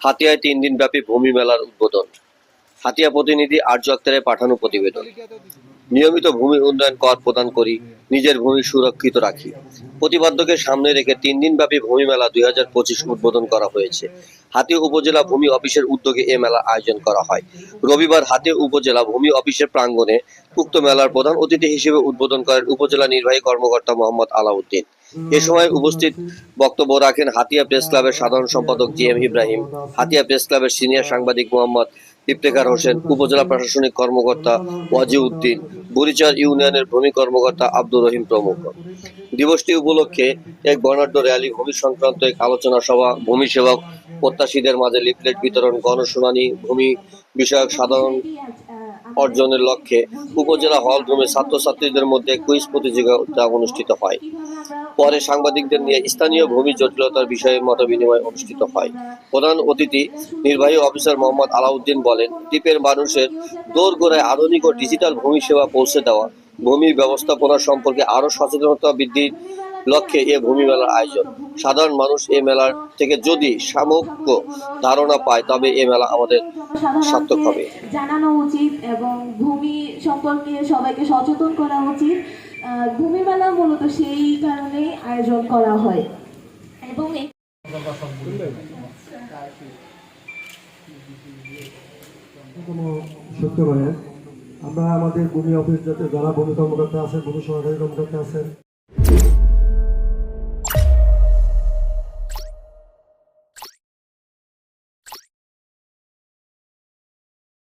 হাতিয়ায় তিন দিনব্যাপী ভূমি মেলার উদ্বোধন। হাতিয়া প্রতিনিধি আর্য আক্তারের পাঠানো প্রতিবেদন। নিয়মিত ভূমি উন্নয়ন কর প্রদান করি, নিজের ভূমি সুরক্ষিত রাখি। প্রতিপাদ্যকে সামনে রেখে তিন দিনব্যাপী ভূমি মেলা দুই হাজার পঁচিশ উদ্বোধন করা হয়েছে। হাতিয়া উপজেলা ভূমি অফিসের উদ্যোগে এ মেলা আয়োজন করা হয়। রবিবার হাতিয়া উপজেলা ভূমি অফিসের প্রাঙ্গণে উক্ত মেলার প্রধান অতিথি হিসেবে উদ্বোধন করেন উপজেলা নির্বাহী কর্মকর্তা মোহাম্মদ আলাউদ্দিন। এ সময় উপস্থিত বক্তব্য রাখেন হাতিয়া প্রেস ক্লাবের সাধারণ সম্পাদক G M Ibrahim, Hatiya press ক্লাবের সিনিয়র সাংবাদিক মোহাম্মদ ইফতেখার হোসেন, উপজেলা প্রশাসনিক কর্মকর্তা ওয়াজিউদ্দিন, বুড়িচার ইউনিয়নের ভূমি কর্মকর্তা আব্দুর রহিম প্রমুখ। দিবসটি উপলক্ষে এক বর্ণাঢ্য র্যালি, ভূমি সংক্রান্ত এক আলোচনা সভা, ভূমি সেবক প্রত্যাশীদের মাঝে লিফলেট বিতরণ, গণশুনানি, ভূমি বিষয়ক সাধারণ অর্জনের লক্ষ্যে উপজেলা হল রুমে ছাত্রছাত্রীদের মধ্যে কুইজ প্রতিযোগিতা অনুষ্ঠিত হয়। পরে সাংবাদিকদের নিয়ে স্থানীয় ভূমি জটিলতার বিষয়ে মত বিনিময় অনুষ্ঠিত হয়। প্রধান অতিথি নির্বাহী অফিসার মোহাম্মদ আলাউদ্দিন বলেন, দ্বীপের মানুষের দোরগোড়ায় আধুনিক ও ডিজিটাল ভূমি সেবা পৌঁছে দেওয়া, ভূমি ব্যবস্থাপনা সম্পর্কে আরও সচেতনতা বৃদ্ধির লক্ষ্যে এ ভূমি মেলার আয়োজন। সাধারণ মানুষ এই মেলার থেকে যদি সামগ্য ধারণা পায় তবে এ মেলা আমাদের সার্থক হবে। জানানো উচিত এবং ভূমি সম্পর্কে সবাইকে সচেতন করা উচিত। আহ, ভূমি মেলা মূলত সেই কারণেই আয়োজন করা হয়। এবং সত্য আমরা আমাদের ভূমি অফিস যাতে যারা ভূমি কর্মকর্তা আছেন ভূমি সহকারী কর্মকর্তা আছেন